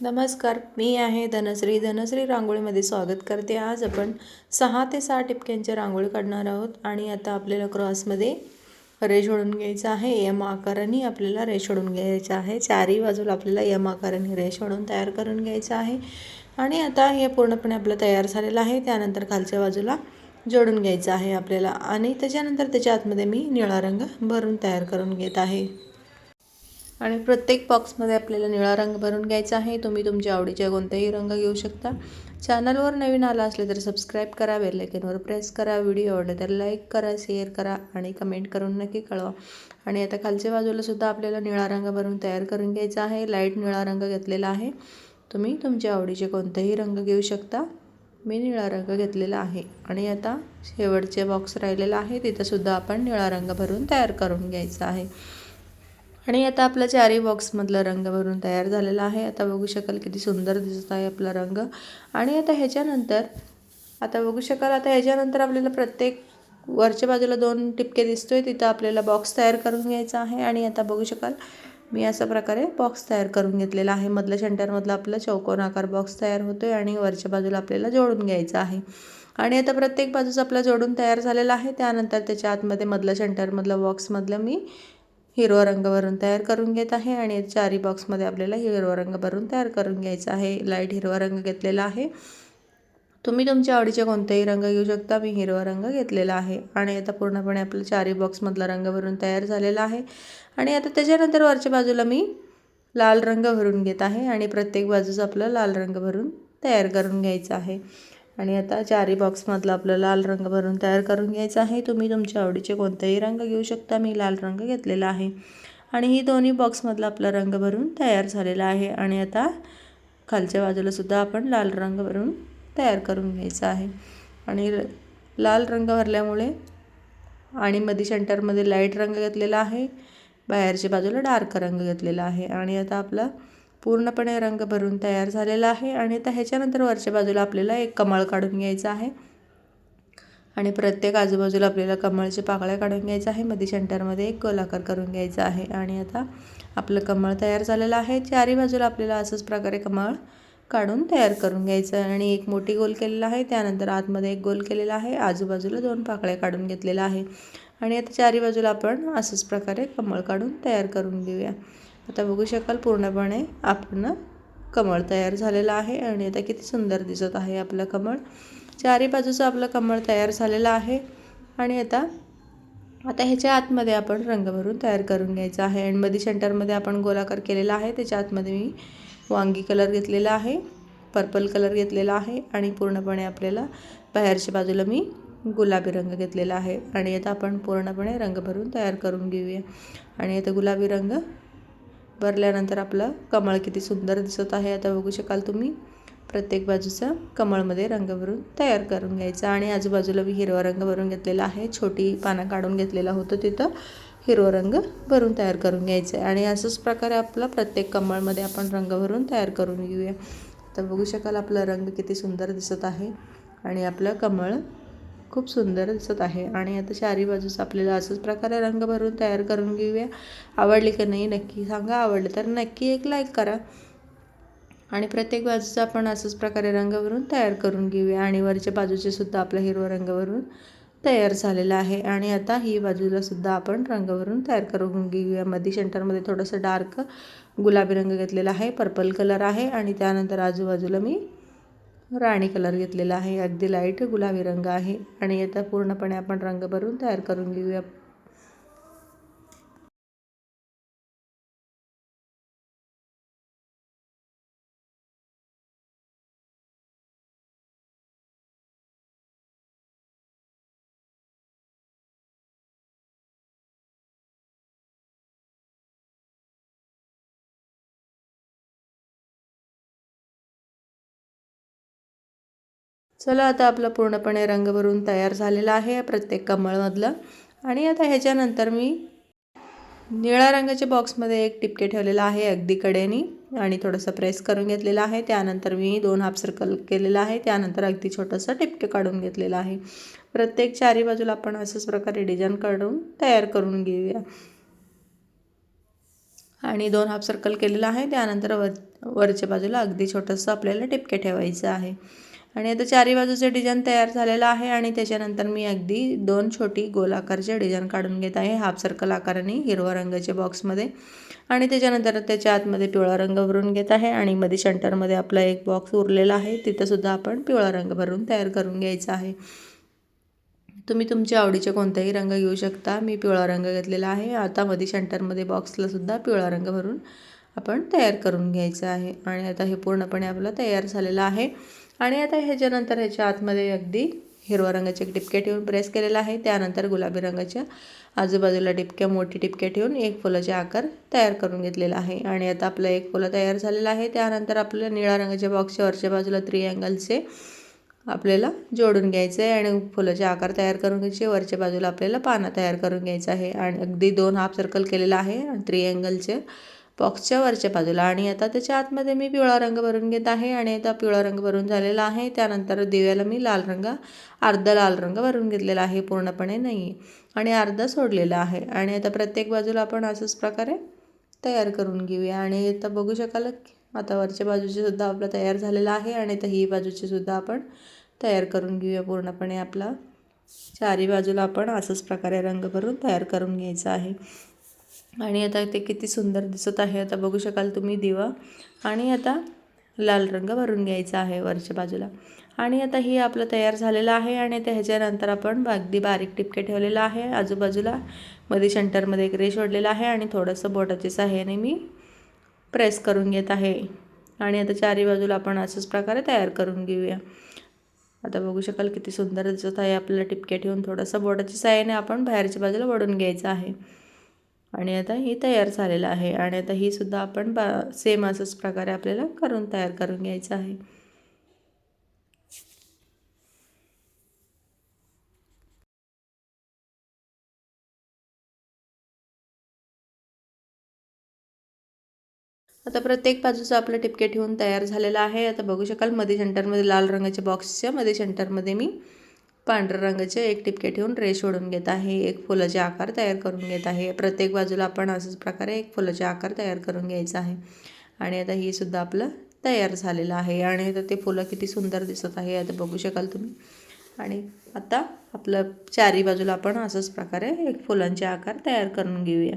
नमस्कार मी आहे धनश्री. धनश्री रांगोळीमध्ये स्वागत करते. आज आपण सहा ते सहा टिपक्यांची रांगोळी काढणार आहोत आणि आता आपल्याला क्रॉसमध्ये रेष ओढून घ्यायचं आहे. यम आकाराने आपल्याला रेष ओढून घ्यायचं आहे. चारही बाजूला आपल्याला यम आकाराने रेष ओढून तयार करून घ्यायचं आहे. आणि आता हे पूर्णपणे आपलं तयार झालेलं आहे. त्यानंतर खालच्या बाजूला जोडून घ्यायचं आहे आपल्याला. आणि त्याच्यानंतर त्याच्या आतमध्ये मी निळा रंग भरून तयार करून घेत आहे. आणि प्रत्येक बॉक्समध्ये आपल्याला निळा रंग भरून घ्यायचा आहे. तुम्ही तुमच्या आवडीचे कोणतेही रंग घेऊ शकता. चॅनलवर नवीन आला असले तर सबस्क्राईब करा बेलायकनवर प्रेस करा. व्हिडिओ आवडला तर लाईक करा शेअर करा आणि कमेंट करून नक्की कळवा. आणि आता खालच्या बाजूला सुद्धा आपल्याला निळा रंग भरून तयार करून घ्यायचा आहे. लाइट निळा रंग घेतलेला आहे. तुम्ही तुमच्या आवडीचे कोणतेही रंग घेऊ शकता. मी निळा रंग घेतलेला आहे. आणि आता शेवटचे बॉक्स राहिलेला आहे. तिथंसुद्धा आपण निळा रंग भरून तयार करून घ्यायचा आहे. आणि आता आपला चारी बॉक्समधला रंग भरून तयार झालेला आहे. आता बघू शकाल किती सुंदर दिसत आहे आपला रंग. आणि आता ह्याच्यानंतर आता बघू शकाल आता ह्याच्यानंतर आपल्याला प्रत्येक वरच्या बाजूला दोन टिपके दिसतोय. तिथं आपल्याला बॉक्स तयार करून घ्यायचा आहे. आणि आता बघू शकाल मी अशा प्रकारे बॉक्स तयार करून घेतलेला आहे. मधल्या सेंटरमधला आपला चौकोन आकार बॉक्स तयार होतो आहे आणि वरच्या बाजूला आपल्याला जोडून घ्यायचा आहे. आणि आता प्रत्येक बाजूचा आपला जोडून तयार झालेला आहे. त्यानंतर त्याच्या आतमध्ये मधल्या सेंटरमधलं बॉक्समधलं मी हिरवा रंग भरून तयार करून घेत आहे आणि चारी बॉक्समध्ये आपल्याला हिरवा रंग भरून तयार करून घ्यायचा आहे. लाइट हिरवा रंग घेतलेला आहे. तुम्ही तुमच्या आवडीचे कोणतेही रंग घेऊ शकता. मी हिरवा रंग घेतलेला आहे. आणि आता पूर्णपणे आपलं चारी बॉक्समधला रंग भरून तयार झालेला आहे. आणि आता त्याच्यानंतर वरच्या बाजूला मी लाल रंग भरून घेत आहे. आणि प्रत्येक बाजूचं आपलं लाल रंग भरून तयार करून घ्यायचं आहे. आणि आता चारी बॉक्समधला आपलं लाल रंग भरून तयार करून घ्यायचा आहे. तुम्ही तुमच्या आवडीचे कोणतेही रंग घेऊ शकता. मी लाल रंग घेतलेला आहे. आणि ही दोन्ही बॉक्समधला आपला रंग भरून तयार झालेला आहे. आणि आता खालच्या बाजूलासुद्धा आपण लाल रंग भरून तयार करून घ्यायचा आहे. आणि लाल रंग भरल्यामुळे आणि मधी सेंटरमध्ये लाइट रंग घेतलेला आहे. बाहेरच्या बाजूला डार्क रंग घेतलेला आहे. आणि आता आपला पूर्णपणे रंग भरून तयार झालेला आहे आणि आता ह्याच्यानंतर वरच्या बाजूला आपल्याला एक कमळ काढून घ्यायचं आहे. आणि प्रत्येक आजूबाजूला आपल्याला कमळचे पाकळ्या काढून घ्यायचं आहे. मध्ये सेंटरमध्ये एक गोलाकार करून घ्यायचा आहे. आणि आता आपलं कमळ तयार झालेलं आहे. चारी बाजूला आपल्याला असंच प्रकारे कमळ काढून तयार करून घ्यायचं आहे. आणि एक मोठी गोल केलेला आहे. त्यानंतर आतमध्ये एक गोल केलेला आहे. आजूबाजूला दोन पाकळ्या काढून घेतलेला आहे. आणि आता चारी बाजूला आपण असंच प्रकारे कमळ काढून तयार करून घेऊया. आता बघू शकाल पूर्णपणे आपण कमळ तयार झालेलं आहे आणि आता किती सुंदर दिसत आहे आपलं कमळ. चारी बाजूचं आपलं कमळ तयार झालेलं आहे आणि आता आता ह्याच्या आतमध्ये आपण रंग भरून तयार करून घ्यायचा आहे. आणि मध्ये सेंटरमध्ये आपण गोलाकार केलेला आहे. त्याच्या आतमध्ये मी वांगी कलर घेतलेला आहे पर्पल कलर घेतलेला आहे आणि पूर्णपणे आपल्याला बाहेरच्या बाजूला मी गुलाबी रंग घेतलेला आहे. आणि आता आपण पूर्णपणे रंग भरून तयार करून घेऊया. आणि आता गुलाबी रंग भरल्यानंतर आपलं कमळ किती सुंदर दिसत आहे. आता बघू शकाल तुम्ही. प्रत्येक बाजूचा कमळमध्ये रंग भरून तयार करून घ्यायचा आणि आजूबाजूला मी हिरवा रंग भरून घेतलेला आहे. छोटी पानं काढून घेतलेला होतं तिथं. हिरवा रंग भरून तयार करून घ्यायचं आहे आणि असंच प्रकारे आपला प्रत्येक कमळमध्ये आपण रंग भरून तयार करून घेऊया. तर बघू शकाल आपला रंग किती सुंदर दिसत आहे. आणि आपलं कमळ खूप सुंदर दिसत आहे. आणि आता चारी बाजूस आपल्याला असंच प्रकारे रंग भरून तयार करून घेऊया. आवडली का नाही नक्की सांगा. आवडलं तर नक्की एक लाईक करा. आणि प्रत्येक बाजूचा आपण असंच प्रकारे रंग भरून तयार करून घेऊया. आणि वरच्या बाजूचे सुद्धा आपला हिरवा रंग भरून तयार झालेला आहे. आणि आता ही बाजूला सुद्धा आपण रंग भरून तयार करून घेऊया. मध्ये सेंटरमध्ये थोडंसं डार्क गुलाबी रंग घेतलेला आहे. पर्पल कलर आहे. आणि त्यानंतर आजूबाजूला मी राणी कलर घेतलेला आहे. अगदी लाइट गुलाबी रंग आहे. आणि आता पूर्णपणे आपण रंग भरून तयार करून घेऊया. चला आता आपलं पूर्णपणे रंग भरून तयार झालेला आहे प्रत्येक कमळमधलं. आणि आता ह्याच्यानंतर मी निळ्या रंगाच्या बॉक्समध्ये एक टिपके ठेवलेला आहे अगदी कडेनी आणि थोडंसं प्रेस करून घेतलेलं आहे. त्यानंतर मी दोन हाफ सर्कल केलेलं आहे. त्यानंतर अगदी छोटंसं टिपके काढून घेतलेलं आहे. प्रत्येक चारी बाजूला आपण असंच प्रकारे डिझाईन काढून तयार करून घेऊया. आणि दोन हाफ सर्कल केलेलं आहे. त्यानंतर वर वरच्या बाजूला अगदी छोटंसं आपल्याला टिपके ठेवायचं आहे. आणि आता चारी बाजूचे डिझाईन तयार झालेलं आहे आणि त्याच्यानंतर मी अगदी दोन छोटी गोलाकारचे डिझाईन काढून घेत आहे हाफ सर्कल आकाराने हिरवा रंगाच्या बॉक्समध्ये आणि त्याच्यानंतर त्याच्या आतमध्ये पिवळा रंग भरून घेत आहे आणि मध्ये शंटरमध्ये आपला एक बॉक्स उरलेला आहे तिथंसुद्धा आपण पिवळा रंग भरून तयार करून घ्यायचा आहे. तुम्ही तुमच्या आवडीचे कोणताही रंग घेऊ शकता. मी पिवळा रंग घेतलेला आहे. आता मध्ये शंटरमध्ये बॉक्सलासुद्धा पिवळा रंग भरून आपण तयार करून घ्यायचं आहे. आणि आता हे पूर्णपणे आपलं तयार झालेलं आहे. आणि आता ह्याच्यानंतर ह्याच्या आतमध्ये अगदी हिरव्या रंगाचे एक टिपके ठेवून प्रेस केलेला आहे. त्यानंतर गुलाबी रंगाच्या आजूबाजूला टिपक्या मोठी टिपके ठेवून एक फुलाचे आकार तयार करून घेतलेला आहे. आणि आता आपलं एक फुलं तयार झालेलं आहे. त्यानंतर आपल्याला निळ्या रंगाच्या बॉक्सच्या वरच्या बाजूला त्रिअँगलचे आपल्याला जोडून घ्यायचं आहे आणि फुलाचे आकार तयार करून घ्यायचे. वरच्या बाजूला आपल्याला पानं तयार करून घ्यायचं आहे. आणि अगदी दोन हाफ सर्कल केलेला आहे. आणि त्रिअँगलचे बॉक्सच्या वरच्या बाजूला. आणि आता त्याच्या आतमध्ये मी पिवळा रंग भरून घेत आहे आणि आता पिवळा रंग भरून झालेला आहे. त्यानंतर दिव्याला मी लाल रंग अर्धा लाल रंग भरून घेतलेला आहे. पूर्णपणे नाही. आणि अर्धा सोडलेला आहे. आणि आता प्रत्येक बाजूला आपण असंच प्रकारे तयार करून घेऊया. आणि आता बघू शकाल आता वरच्या बाजूचे सुद्धा आपलं तयार झालेला आहे. आणि आता ही बाजूची सुद्धा आपण तयार करून घेऊया. पूर्णपणे आपला चारी बाजूला आपण असंच प्रकारे रंग भरून तयार करून घ्यायचा आहे. आणि आता ते किती सुंदर दिसत आहे. आता बघू शकाल तुम्ही दिवा. आणि आता लाल रंग भरून घ्यायचा आहे वरच्या बाजूला. आणि आता हे आपलं तयार झालेलं आहे आणि त्या ह्याच्यानंतर आपण अगदी बारीक टिपके ठेवलेलं आहे. आजूबाजूला मध्ये शंटरमध्ये एक रेश ओढलेला आहे आणि थोडंसं बोटाच्या सहाय्याने मी प्रेस करून घेत आहे. आणि आता चारी बाजूला आपण असंच प्रकारे तयार करून घेऊया. आता बघू शकाल किती सुंदर दिसत आहे. आपल्याला टिपके ठेवून थोडंसं बोटाच्या सहाय्याने आपण बाहेरच्या बाजूला वडून घ्यायचं आहे. आणि आता ही तयार झालेलं आहे. आणि आता ही सुद्धा आपण बा सेम असंच प्रकारे आपल्याला करून तयार करून घ्यायचं आहे. आता प्रत्येक बाजूचं आपलं टिपके ठेवून तयार झालेलं आहे. आता बघू शकाल मध्ये सेंटरमध्ये लाल रंगाच्या बॉक्सच्या मध्ये सेंटरमध्ये मी पांढऱ्या रंगाचे एक टिपके ठेवून रेश ओढून घेत आहे. एक फुलाचे आकार तयार करून घेत आहे. प्रत्येक बाजूला आपण असंच प्रकारे एक फुलाचे आकार तयार करून घ्यायचा आहे. आणि आता ही सुद्धा आपलं तयार झालेलं आहे. आणि आता ते फुलं किती सुंदर दिसत आहे आता बघू शकाल तुम्ही. आणि आता आपलं चारी बाजूला आपण असंच प्रकारे एक फुलांचे आकार तयार करून घेऊया.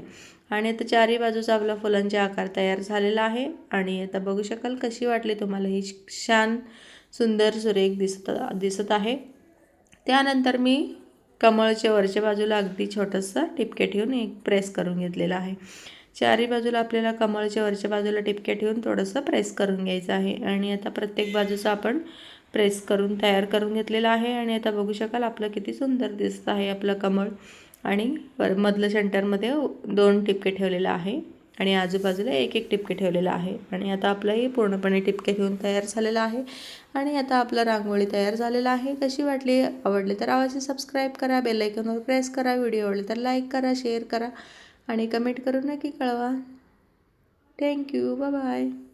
आणि आता चारी बाजूचा आपला फुलांचे आकार तयार झालेला आहे. आणि आता बघू शकाल कशी वाटली तुम्हाला ही छान सुंदर सुरेख दिसत दिसत आहे. त्यानंतर मी कमळच्या वरच्या बाजूला अगदी छोटंसं टिपके ठेवून एक प्रेस करून घेतलेलं आहे. चारी बाजूला आपल्याला कमळच्या वरच्या बाजूला टिपके ठेवून थोडंसं प्रेस करून घ्यायचं आहे. आणि आता प्रत्येक बाजूचं आपण प्रेस करून तयार करून घेतलेलं आहे. आणि आता बघू शकाल आपलं किती सुंदर दिसत आहे आपलं कमळ. आणि वर मधलं सेंटरमध्ये दोन टिपके ठेवलेलं आहे. आणि आजूबाजूला एक एक टिपके ठेवलेलं आहे. आणि आता आपलंही पूर्णपणे टिपके घेऊन तयार झालेलं आहे. आणि आता आपलं रांगोळी तयार झालेलं आहे. कशी वाटली? आवडली तर आवाज सबस्क्राईब करा. बेलायकनवर प्रेस करा. व्हिडिओ आवडले तर लाईक करा शेअर करा. आणि कमेंट करून नक्की कळवा. Thank you bye